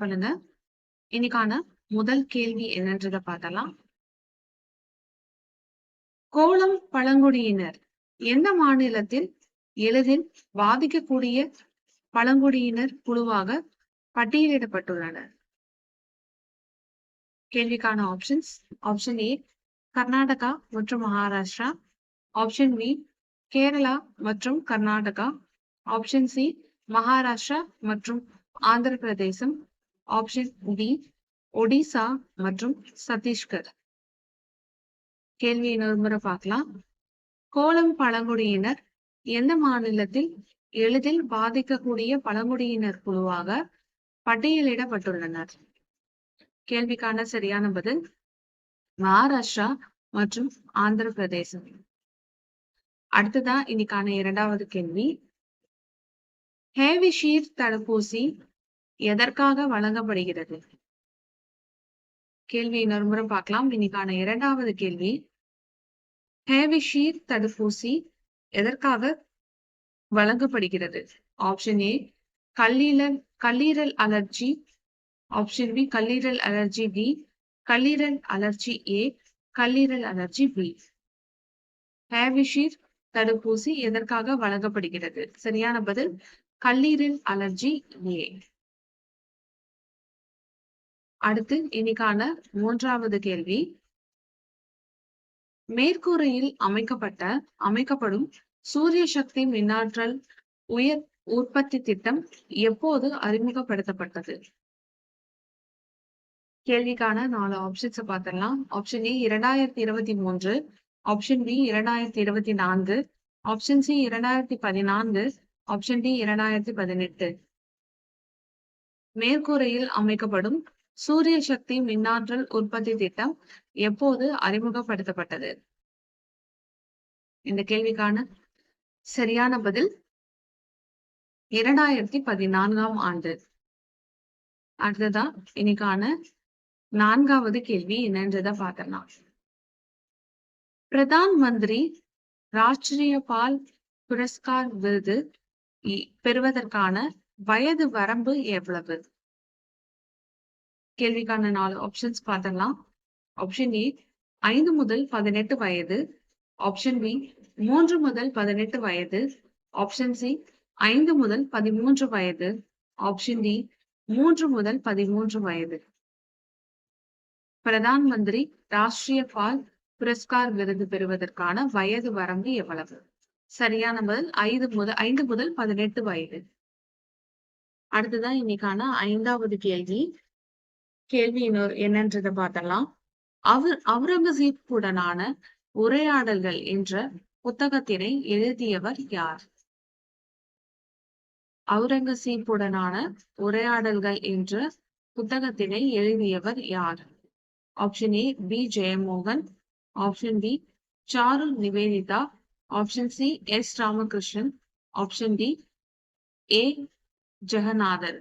பண்ணுங்க. இன்னைக்கான முதல் கேள்வி என்னன்றத பார்த்தலாம் கோலம் பழங்குடியினர். எந்த மாநிலத்தில் எளிதில் பாதிக்கக்கூடிய பழங்குடியினர் குழுவாக பட்டியலிடப்பட்டுள்ளனர்? கேள்விக்கான ஆப்ஷன்ஸ் ஆப்ஷன் ஏ கர்நாடகா மற்றும் மகாராஷ்டிரா. ஆப்ஷன் பி கேரளா மற்றும் கர்நாடகா. ஆப்ஷன் சி மகாராஷ்டிரா மற்றும் ஆந்திர பிரதேசம் ஆப்ஷன் டி ஒடிசா மற்றும் சத்தீஸ்கர் கேள்வி இன்னொரு முறை பார்க்கலாம். கோலம் பழங்குடியினர் எந்த மாநிலத்தில் எளிதில் பாதிக்கக்கூடிய பழங்குடியினர் குழுவாக பட்டியலிடப்பட்டுள்ளனர்? கேள்விக்கான சரியான பதில் மகாராஷ்டிரா மற்றும் ஆந்திர பிரதேசம் அடுத்ததா இன்னைக்கான இரண்டாவது கேள்வி. ஹேவிஷீர் தடுப்பூசி எதற்காக வழங்கப்படுகிறது? கேள்வி இன்னொரு பார்க்கலாம். இன்னைக்கான இரண்டாவது கேள்வி. ஹேவிஷீர் தடுப்பூசி எதற்காக வழங்கப்படுகிறது? ஆப்ஷன் ஏ கல்லீரல் கல்லீரல் அலர்ஜி. ஆப்ஷன் பி கல்லீரல் அலர்ஜி பி கல்லீரல் அலர்ஜி ஏ கல்லீரல் அலர்ஜி பி ஹேவிஷீர் தடுப்பூசி எதற்காக வழங்கப்படுகிறது? சரியான பதில் கல்லீரல் அலர்ஜி ஏ அடுத்து இன்னைக்கான மூன்றாவது கேள்வி. மேற்கூரையில் அமைக்கப்பட்ட அமைக்கப்படும் சூரிய சக்தி மின்னாற்றல் உயர் உற்பத்தி திட்டம் எப்போது அறிமுகப்படுத்தப்பட்டது? கேள்விக்கான நாலு ஆப்ஷன்ஸ் பார்த்திடலாம். ஆப்ஷன் ஏ இரண்டாயிரத்தி இருபத்தி மூன்று ஆப்ஷன் பி இரண்டாயிரத்தி இருபத்தி நான்கு ஆப்ஷன் சி இரண்டாயிரத்தி பதினான்கு ஆப்ஷன் டி இரண்டாயிரத்தி பதினெட்டு. மேற்கூரையில் அமைக்கப்படும் சூரிய சக்தி மின்னாற்றல் உற்பத்தி திட்டம் எப்போது அறிமுகப்படுத்தப்பட்டது? இந்த கேள்விக்கான சரியான பதில் இரண்டாயிரத்தி பதினான்காம் ஆண்டு. அடுத்ததா இன்னைக்கான நான்காவது கேள்வி என்னன்றத பார்க்கலாம். பிரதான் மந்திரி ராஷ்டிரிய பால் புரஸ்கார் விருது பெறுவதற்கான வயது வரம்பு எவ்வளவு? கேள்விக்கான நாலு ஆப்ஷன்ஸ் பார்த்தலாம் ஆப்ஷன் ஏ ஐந்து முதல் பதினெட்டு வயது. ஆப்ஷன் பி மூன்று முதல் பதினெட்டு வயது. ஆப்ஷன் சி ஐந்து முதல் பதிமூன்று வயது. ஆப்ஷன் டி மூன்று முதல் பதிமூன்று வயது. பிரதான் மந்திரி ராஷ்டிரிய பால் புரஸ்கார் விருது பெறுவதற்கான வயது வரம்பு எவ்வளவு? சரியான பதில் ஐந்து முதல் ஐந்து முதல் பதினெட்டு வயது. அடுத்ததான் இன்னைக்கான ஐந்தாவது கேள்வி. கேள்வி இன்னொரு என்னன்றதை பார்த்தலாம் அவர் அவுரங்கசீப்புடனான உரையாடல்கள் என்ற புத்தகத்தினை எழுதியவர் யார்? அவுரங்கசீப்புடனான உரையாடல்கள் என்ற புத்தகத்தினை எழுதியவர் யார்? Option A B Jeyamohan. Option B Charu Nivedita. Option C S Ramakrishnan. Option D A Jaganathan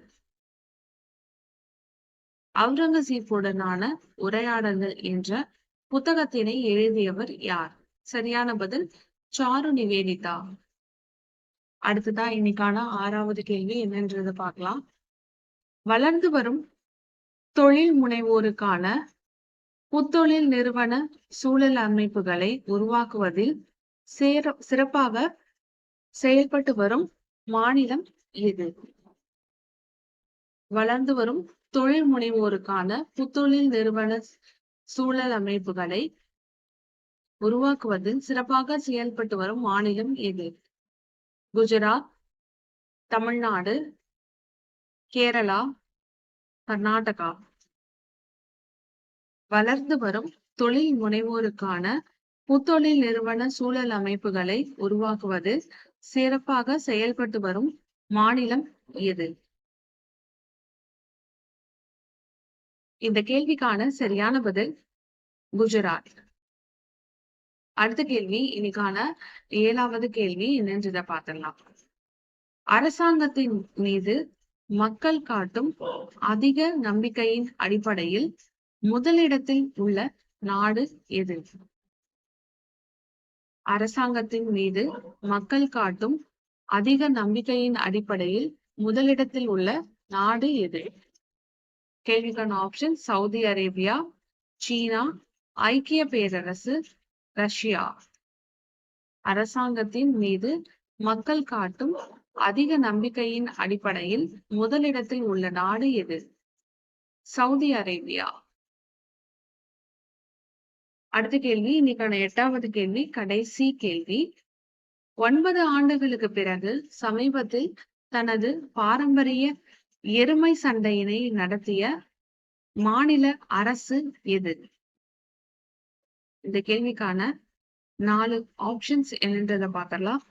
அவுரங்கசீப்புடனான உரையாடல்கள் என்ற புத்தகத்தினை எழுதியவர் யார்? சரியான பதில் சாரு நிவேதிதா. அடுத்ததா இன்னைக்கான ஆறாவது கேள்வி என்னன்றத பார்க்கலாம். வளர்ந்து வரும் தொழில் முனைவோருக்கான புத்தொழில் நிறுவன சூழல் அமைப்புகளை உருவாக்குவதில் சேர சிறப்பாக செயல்பட்டு வரும் மாநிலம் எது? வளர்ந்து வரும் தொழில் முனைவோருக்கான புத்தொழில் நிறுவன சூழல் அமைப்புகளை உருவாக்குவதில் சிறப்பாக செயல்பட்டு வரும் மாநிலம் எது? குஜராத் தமிழ்நாடு கேரளா கர்நாடகா. வளர்ந்து வரும் தொழில் முனைவோருக்கான புத்தொழில் நிறுவன சூழல் அமைப்புகளை உருவாக்குவது சிறப்பாக செயல்பட்டு வரும் மாநிலம் எது? இந்த கேள்விக்கான சரியான பதில் குஜராத். அடுத்த கேள்வி இன்னைக்கான ஏழாவது கேள்வி என்னன்றத பார்த்திடலாம். அரசாங்கத்தின் மீது மக்கள் காட்டும் அதிக நம்பிக்கையின் அடிப்படையில் முதலிடத்தில் உள்ள நாடு எது? அரசாங்கத்தின் மீது மக்கள் காட்டும் அதிக நம்பிக்கையின் அடிப்படையில் முதலிடத்தில் உள்ள நாடு எது? கேள்விக்கான ஆப்ஷன் சவுதி அரேபியா சீனா ஐக்கிய பேரரசு ரஷ்யா. அரசாங்கத்தின் மீது மக்கள் காட்டும் அதிக நம்பிக்கையின் அடிப்படையில் முதலிடத்தில் உள்ள நாடு எது? Saudi Arabia. அடுத்த கேள்வி இன்னைக்கான எட்டாவது கேள்வி கடைசி கேள்வி. ஒன்பது ஆண்டுகளுக்கு பிறகு சமீபத்தில் தனது பாரம்பரிய எருமை சண்டையினை நடத்திய மாநில அரசு எது? இந்த கேள்விக்கான நாலு ஆப்ஷன்ஸ் என்னன்றதை பார்க்கலாம்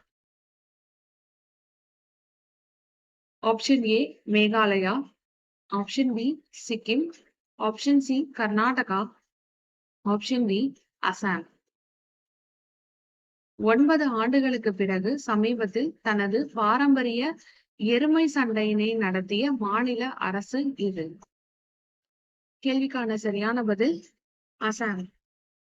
option A Meghalaya. Option B Sikkim. Option C Karnataka. Option D Assam. ஒன்பது ஆண்டுகளுக்கு பிறகு சமீபத்தில் தனது பாரம்பரிய எருமை சண்டையினை நடத்திய மாநில அரசு இது. கேள்விக்கான சரியான பதில் அசாம்.